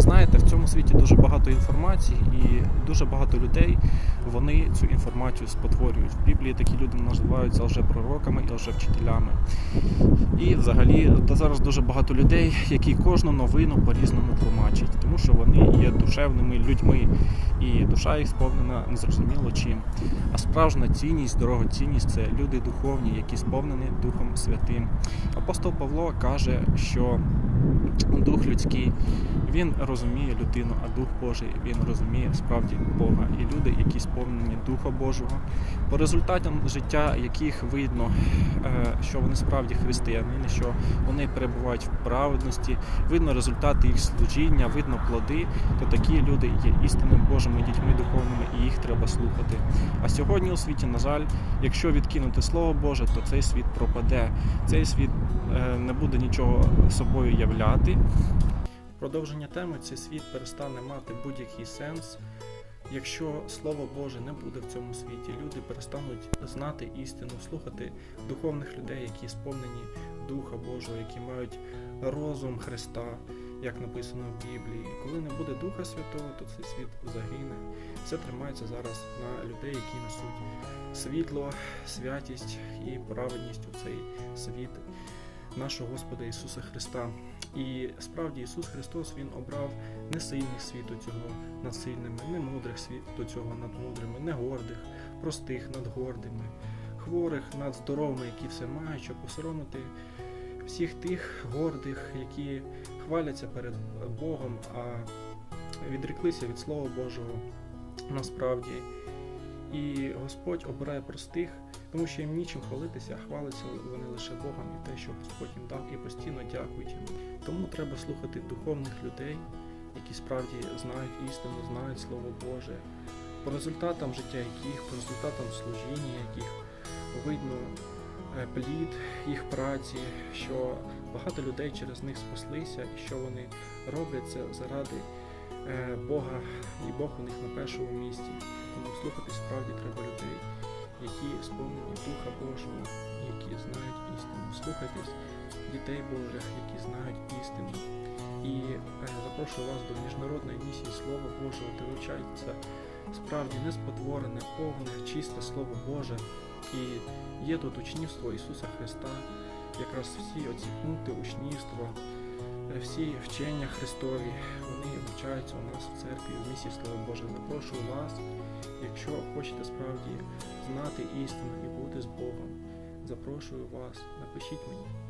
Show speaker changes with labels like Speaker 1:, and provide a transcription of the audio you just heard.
Speaker 1: Знаєте, в цьому світі дуже багато інформації і дуже багато людей вони цю інформацію спотворюють. В Біблії такі люди називаються лжепророками і лжевчителями. І взагалі зараз дуже багато людей, які кожну новину по-різному тлумачать, тому що вони є душевними людьми, і душа їх сповнена незрозуміло чим. А справжня цінність, дорогоцінність це люди духовні, які сповнені Духом Святим. Апостол Павло каже, що дух людський він розуміє людину, а дух Божий він розуміє справді Бога. І люди, які сповнені Духа Божого, по результатам життя яких видно, е, що вони справді християнини, що вони перебувають в праведності, видно результати їх служіння, видно плоди, то такі люди є істинними Божими дітьми духовними, і їх треба слухати. А сьогодні у світі, на жаль, якщо відкинути Слово Боже, то цей світ пропаде. Цей світ е, не буде нічого собою являти. Продовження теми цей світ перестане мати будь-який сенс. Якщо Слово Боже не буде в цьому світі, люди перестануть знати істину, слухати духовних людей, які сповнені Духа Божого, які мають розум Христа, як написано в Біблії. Коли не буде Духа Святого, то цей світ загине. Все тримається зараз на людей, які несуть світло, святість і праведність у цей світ нашого Господа Ісуса Христа. І справді Ісус Христос Він обрав не сильних світу цього над сильними, не мудрих світу цього над мудрими, не гордих, простих над гордими, хворих над здоровими, які все мають, щоб посоромити всіх тих гордих, які хваляться перед Богом, а відреклися від Слова Божого насправді. І Господь обирає простих, тому що їм нічим хвалитися, а хвалиться вони лише Богом і те, що Господь їм дав, і постійно дякують йому. Тому треба слухати духовних людей, які справді знають істину, знають Слово Боже, по результатам життя яких, по результатам служіння, яких видно е, плід їх праці, що багато людей через них спаслися, і що вони роблять це заради Бога, і Бог у них на першому місці. Тому слухати справді треба людей, які сповнені Духа Божого, які знають істину. Слухайтесь дітей Божих, які знають істину. І е, запрошую вас до міжнародної місії Слова Божого, де вивчається справді неспотворене, повне, чисте Слово Боже. І є тут учнівство Ісуса Христа, якраз всі оці пункти учнівства, е, всі вчення Христові, вони вивчаються у нас в церкві, в місті Слово Боже. Запрошую вас, якщо хочете справді знати істину і бути з Богом. Запрошую вас, напишіть мені.